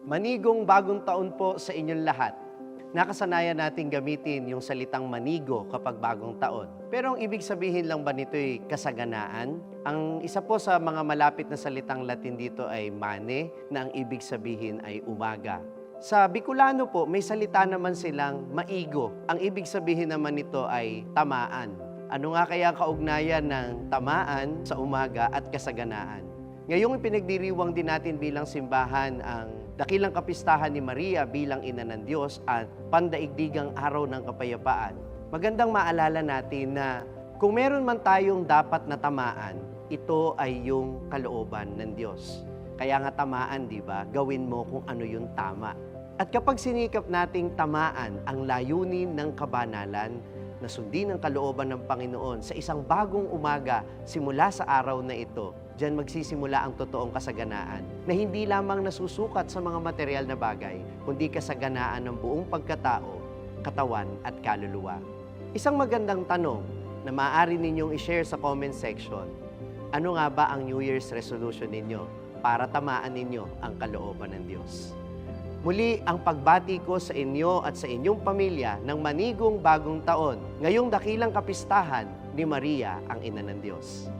Manigong bagong taon po sa inyong lahat. Nakasanayan natin gamitin yung salitang manigo kapag bagong taon. Pero ang ibig sabihin lang ba nito'y kasaganaan? Ang isa po sa mga malapit na salitang Latin dito ay mane, na ang ibig sabihin ay umaga. Sa Bicolano po, may salita naman silang maigo. Ang ibig sabihin naman nito ay tamaan. Ano nga kaya ang kaugnayan ng tamaan sa umaga at kasaganaan? Ngayong pinagdiriwang din natin bilang simbahan ang dakilang kapistahan ni Maria bilang ina ng Diyos at pandaigdigang araw ng kapayapaan. Magandang maalala natin na kung meron man tayong dapat na tamaan, ito ay yung kalooban ng Diyos. Kaya nga tamaan, di ba? Gawin mo kung ano yung tama. At kapag sinikap nating tamaan ang layunin ng kabanalan, na sundin ang kalooban ng Panginoon sa isang bagong umaga simula sa araw na ito, diyan magsisimula ang totoong kasaganaan na hindi lamang nasusukat sa mga material na bagay, kundi kasaganaan ng buong pagkatao, katawan at kaluluwa. Isang magandang tanong na maaari ninyong i-share sa comment section, ano nga ba ang New Year's resolution ninyo para tamaan ninyo ang kalooban ng Diyos? Muli ang pagbati ko sa inyo at sa inyong pamilya ng manigong bagong taon, ngayong dakilang kapistahan ni Maria ang Ina ng Diyos.